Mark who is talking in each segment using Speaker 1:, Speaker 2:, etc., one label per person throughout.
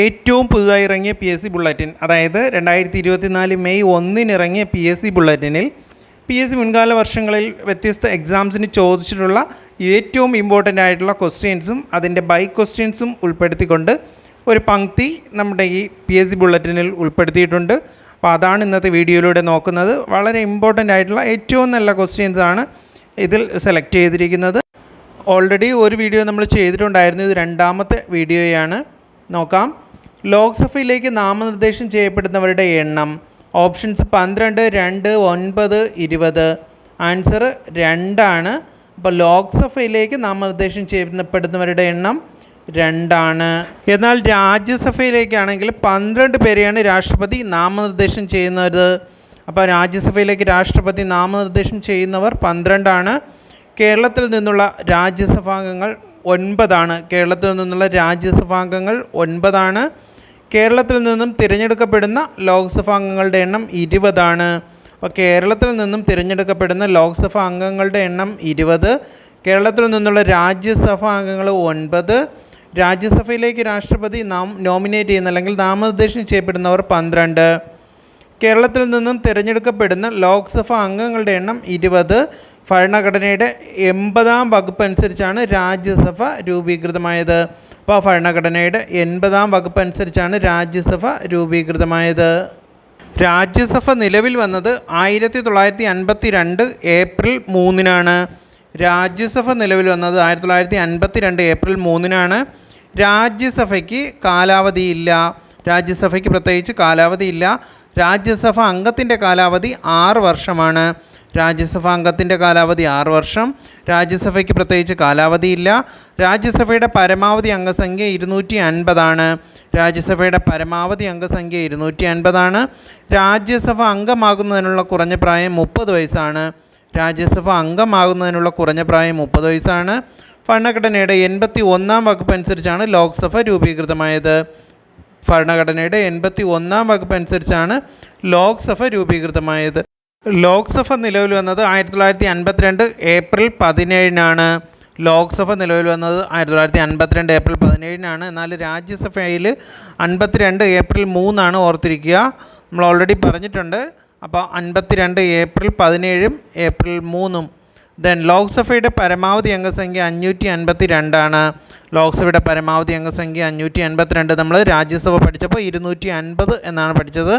Speaker 1: ഏറ്റവും പുതുതായി ഇറങ്ങിയ പി എസ് സി ബുള്ളറ്റിൻ അതായത് രണ്ടായിരത്തി ഇരുപത്തിനാല് മെയ് ഒന്നിന് ഇറങ്ങിയ പി എസ് സി ബുള്ളറ്റിനിൽ പി എസ് സി മുൻകാല വർഷങ്ങളിൽ വ്യത്യസ്ത എക്സാംസിന് ചോദിച്ചിട്ടുള്ള ഏറ്റവും ഇമ്പോർട്ടന്റ് ആയിട്ടുള്ള ക്വസ്റ്റ്യൻസും അതിന്റെ ബൈ ക്വസ്റ്റ്യൻസും ഉൾപ്പെടുത്തിക്കൊണ്ട് ഒരു പങ്ക്തി നമ്മുടെ ഈ പി എസ് സി ബുള്ളറ്റിനിൽ ഉൾപ്പെടുത്തിയിട്ടുണ്ട്. അപ്പോൾ അതാണ് ഇന്നത്തെ വീഡിയോയിലൂടെ നോക്കുന്നത്. വളരെ ഇമ്പോർട്ടന്റ് ആയിട്ടുള്ള ഏറ്റവും നല്ല ക്വസ്റ്റ്യൻസാണ് ഇതിൽ സെലക്ട് ചെയ്തിരിക്കുന്നത്. ഓൾറെഡി ഒരു വീഡിയോ നമ്മൾ ചെയ്തിട്ടുണ്ടായിരുന്നു. ഇത് രണ്ടാമത്തെ വീഡിയോയാണ് നോക്കാം. ലോക്സഭയിലേക്ക് നാമനിർദ്ദേശം ചെയ്യപ്പെടുന്നവരുടെ എണ്ണം ഓപ്ഷൻസ് പന്ത്രണ്ട് രണ്ട് ഒൻപത് ഇരുപത്. ആൻസർ രണ്ടാണ്. അപ്പോൾ ലോക്സഭയിലേക്ക് നാമനിർദ്ദേശം ചെയ്യപ്പെടുന്നവരുടെ എണ്ണം രണ്ടാണ്. എന്നാൽ രാജ്യസഭയിലേക്കാണെങ്കിൽ പന്ത്രണ്ട് പേരെയാണ് രാഷ്ട്രപതി നാമനിർദ്ദേശം ചെയ്യുന്നത്. അപ്പോൾ രാജ്യസഭയിലേക്ക് രാഷ്ട്രപതി നാമനിർദ്ദേശം ചെയ്യുന്നവർ പന്ത്രണ്ടാണ്. കേരളത്തിൽ നിന്നുള്ള രാജ്യസഭാംഗങ്ങൾ ഒൻപതാണ്. കേരളത്തിൽ നിന്നുള്ള രാജ്യസഭാംഗങ്ങൾ ഒൻപതാണ്. കേരളത്തിൽ നിന്നും തിരഞ്ഞെടുക്കപ്പെടുന്ന ലോക്സഭാംഗങ്ങളുടെ എണ്ണം ഇരുപതാണ്. അപ്പോൾ കേരളത്തിൽ നിന്നും തിരഞ്ഞെടുക്കപ്പെടുന്ന ലോക്സഭാ അംഗങ്ങളുടെ എണ്ണം ഇരുപത്. കേരളത്തിൽ നിന്നുള്ള രാജ്യസഭാ അംഗങ്ങൾ ഒൻപത്. രാജ്യസഭയിലേക്ക് രാഷ്ട്രപതി നാം നോമിനേറ്റ് ചെയ്യുന്ന അല്ലെങ്കിൽ നാമനിർദ്ദേശം ചെയ്യപ്പെടുന്നവർ പന്ത്രണ്ട്. കേരളത്തിൽ നിന്നും തിരഞ്ഞെടുക്കപ്പെടുന്ന ലോക്സഭാ അംഗങ്ങളുടെ എണ്ണം ഇരുപത്. ഭരണഘടനയുടെ എൺപതാം വകുപ്പ് അനുസരിച്ചാണ് രാജ്യസഭ രൂപീകൃതമായത്. അപ്പോൾ ഭരണഘടനയുടെ എൺപതാം വകുപ്പ് അനുസരിച്ചാണ് രാജ്യസഭ രൂപീകൃതമായത്. രാജ്യസഭ നിലവിൽ വന്നത് ആയിരത്തി തൊള്ളായിരത്തി അൻപത്തി രണ്ട് ഏപ്രിൽ മൂന്നിനാണ്. രാജ്യസഭ നിലവിൽ വന്നത് ആയിരത്തി തൊള്ളായിരത്തി അൻപത്തി രണ്ട് ഏപ്രിൽ മൂന്നിനാണ്. രാജ്യസഭയ്ക്ക് കാലാവധിയില്ല രാജ്യസഭയ്ക്ക് പ്രത്യേകിച്ച് കാലാവധിയില്ല രാജ്യസഭ അംഗത്തിന്റെ കാലാവധി ആറ് വർഷമാണ്. രാജ്യസഭ അംഗത്തിന്റെ കാലാവധി ആറ് വർഷം രാജ്യസഭയ്ക്ക് പ്രത്യേകിച്ച് കാലാവധിയില്ല. രാജ്യസഭയുടെ പരമാവധി അംഗസംഖ്യ ഇരുന്നൂറ്റി അൻപതാണ് രാജ്യസഭയുടെ പരമാവധി അംഗസംഖ്യ ഇരുന്നൂറ്റി അൻപതാണ് രാജ്യസഭ അംഗമാകുന്നതിനുള്ള കുറഞ്ഞ പ്രായം മുപ്പത് വയസ്സാണ്. രാജ്യസഭ അംഗമാകുന്നതിനുള്ള കുറഞ്ഞ പ്രായം മുപ്പത് വയസ്സാണ്. ഭരണഘടനയുടെ എൺപത്തി ഒന്നാം വകുപ്പ് അനുസരിച്ചാണ് ലോക്സഭ രൂപീകൃതമായത്. ഭരണഘടനയുടെ എൺപത്തി ഒന്നാം വകുപ്പ് അനുസരിച്ചാണ് ലോക്സഭ രൂപീകൃതമായത്. ലോക്സഭ നിലവിൽ വന്നത് ആയിരത്തി തൊള്ളായിരത്തി അൻപത്തിരണ്ട് ഏപ്രിൽ പതിനേഴിനാണ്. ലോക്സഭ നിലവിൽ വന്നത് ആയിരത്തി തൊള്ളായിരത്തി അൻപത്തിരണ്ട് ഏപ്രിൽ പതിനേഴിനാണ്. എന്നാൽ രാജ്യസഭയിൽ അൻപത്തിരണ്ട് ഏപ്രിൽ മൂന്നാണ് ഓർത്തിരിക്കുക. നമ്മൾ ഓൾറെഡി പറഞ്ഞിട്ടുണ്ട്. അപ്പോൾ അൻപത്തിരണ്ട് ഏപ്രിൽ പതിനേഴും ഏപ്രിൽ മൂന്നും. ദെൻ ലോക്സഭയുടെ പരമാവധി അംഗസംഖ്യ അഞ്ഞൂറ്റി അൻപത്തി രണ്ടാണ് ലോക്സഭയുടെ പരമാവധി അംഗസംഖ്യ അഞ്ഞൂറ്റി അൻപത്തിരണ്ട് നമ്മൾ രാജ്യസഭ പഠിച്ചപ്പോൾ ഇരുന്നൂറ്റി അൻപത് എന്നാണ് പഠിച്ചത്.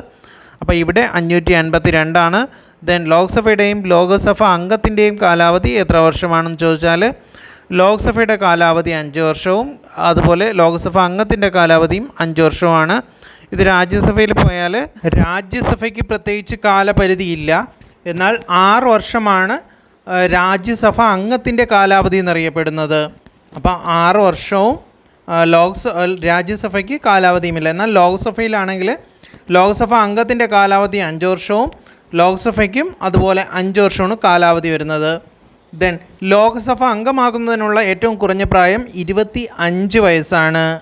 Speaker 1: അപ്പോൾ ഇവിടെ അഞ്ഞൂറ്റി അൻപത്തി രണ്ടാണ് ദെൻ ലോക്സഭയുടെയും ലോകസഭ അംഗത്തിന്റെയും കാലാവധി എത്ര വർഷമാണെന്ന് ചോദിച്ചാൽ ലോക്സഭയുടെ കാലാവധി അഞ്ച് വർഷവും അതുപോലെ ലോക്സഭ അംഗത്തിന്റെ കാലാവധിയും അഞ്ച് വർഷവുമാണ്. ഇത് രാജ്യസഭയിൽ പോയാൽ രാജ്യസഭയ്ക്ക് പ്രത്യേകിച്ച് കാലപരിധിയില്ല. എന്നാൽ ആറ് വർഷമാണ് രാജ്യസഭ അംഗത്തിന്റെ കാലാവധി എന്നറിയപ്പെടുന്നത്. അപ്പോൾ ആറ് വർഷവും ലോക്സ രാജ്യസഭയ്ക്ക് കാലാവധിയുമില്ല. എന്നാൽ ലോക്സഭയിലാണെങ്കിൽ ലോക്സഭ അംഗത്തിന്റെ കാലാവധി അഞ്ച് വർഷവും ലോക്സഭയ്ക്കും അതുപോലെ അഞ്ച് വർഷമാണ് കാലാവധി വരുന്നത്. ദെൻ ലോക്സഭ അംഗമാകുന്നതിനുള്ള ഏറ്റവും കുറഞ്ഞ പ്രായം ഇരുപത്തി അഞ്ച് വയസ്സാണ്.